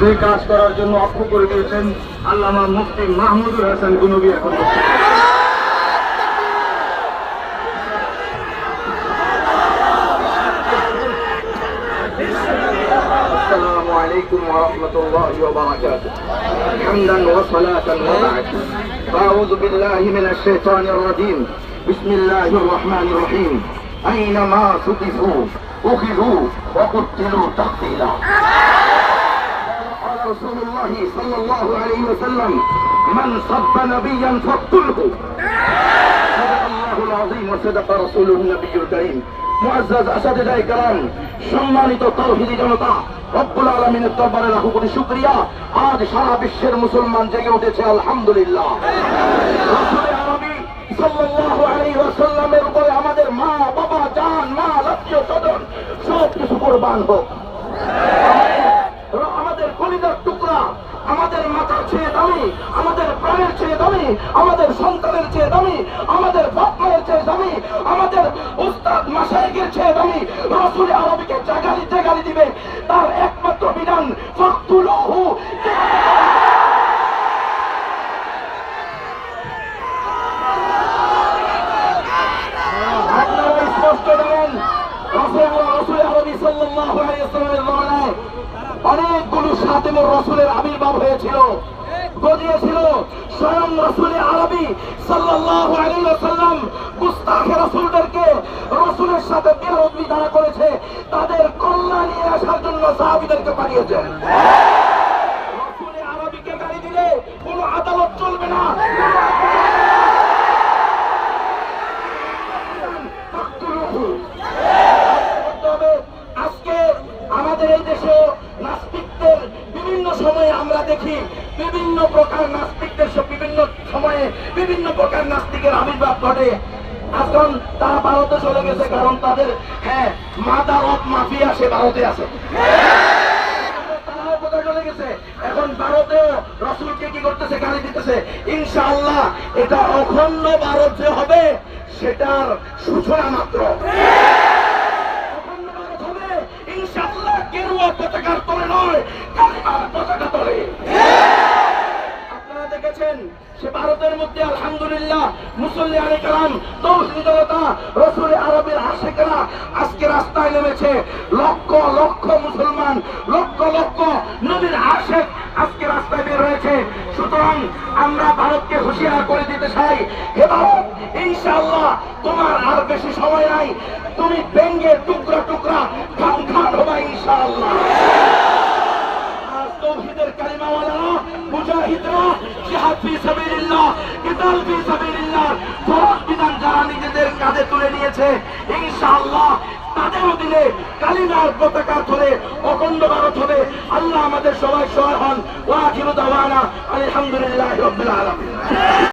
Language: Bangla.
সেই কাজ করার জন্য অক্ষ করে দিয়েছেন আল্লামা মুফতি মাহমুদুল হাসান গুনবী এখন السلام عليكم ورحمة الله وبركاته حمدا وصلاة وبعد أعوذ بالله من الشيطان الرجيم بسم الله الرحمن الرحيم أينما سقفوا أخذوا وقتلوا تقتيلا قال رسول الله صلى الله عليه وسلم من صب نبيا فاقتله صدق الله العظيم وصدق رسوله النبي الكريم মুআজ্জাজ আসাদিদাই কালাম সম্মানিত তৌহিদি জনতা রব্বুল আলমিনের দরবারে লাখো কোটি শুকরিয়া আজ সারা বিশ্বের মুসলমান জেগে উঠেছে আলহামদুলিল্লাহ রাসূলে আরবি সাল্লাল্লাহু আলাইহি ওয়াসাল্লামের উপরে আমাদের মা বাবা জান মা আত্মীয় স্বজন সব কিছু কোরবান হোক আমাদের টুকরা আমাদের মাথার চেয়ে দামি, আমাদের প্রাণের চেয়ে দামি, আমাদের সন্তানের চেয়ে দামি, আমাদের বাপ চেয়ে দামি, আমাদের উস্তাদ মাসায়েকের চেয়ে দামি, রসুল আরবিকে জাগালি জাগালি দিবে, তার একমাত্র বিধান স্পষ্ট জানেন, রসুল রসুল আরবি সাল্লাল্লাহু আলাইহি ওয়াসাল্লামের অনেকগুলো সাতেমুর রসুলের আবির্ভাব হয়েছিল। স্বয়ং রসুল সাথে করেছে। তাদের কল্যাণ নিয়ে আসার জন্য সাহাবীদেরকে পাঠিয়েছেন রসুল আরবিকে গালি দিলে কোনো আদালত চলবে না করতে হবে। আজকে আমাদের এই দেশে নাস্তিকদের বিভিন্ন সময়ে আমরা দেখি বিভিন্ন প্রকার নাস্তিকদের বিভিন্ন সময়ে বিভিন্ন প্রকার নাস্তিকের আবির্ভাব ঘটে। এখন তারা ভারতে চলে গেছে কারণ তাদের হ্যাঁ মাদারত মাফিয়া সে ভারতে আছে। চলে গেছে? এখন ভারতেও রসুলকে কি করতেছে? নয় কালিমার পতাকা তলে আপনারা দেখেছেন সে ভারতের মধ্যে আলহামদুলিল্লাহ মুসল্লি আলী কালাম, তৌহিদ জনতা রসুল আরবের আশেকেরা আজকে রাস্তায় নেমেছে। লক্ষ লক্ষ মুসলমান, লক্ষ লক্ষ নবীর আশেক আজকে রাস্তায় বের হয়েছে। সুতরাং আমরা ভারতকে হুঁশিয়ার করে দিতে চাই। হে ভারত ইনশাআল্লাহ, তোমার আর বেশি সময় নাই। তুমি ব্যঙ্গের টুকরা টুকরা খান খান হবা ইনশাআল্লাহ। আর তৌহিদের কালিমাওয়ালারা মুজাহিদরা জিহাদ ফি সাবিলিল্লাহ, কিতাল ফি সাবিলিল্লাহ, ফরজ বিধান যারা নিজেদের কাঁধে তুলে নিয়েছে, ইনশাআল্লাহ তাদেরও দিলে কালিমার পতাকা ধরে অখণ্ড ভারত হবে। আল্লাহ আমাদের সবাই সহায় হন। ওয়া আখিরু দাওয়ানা, আলহামদুলিল্লাহি রাব্বিল আলামিন।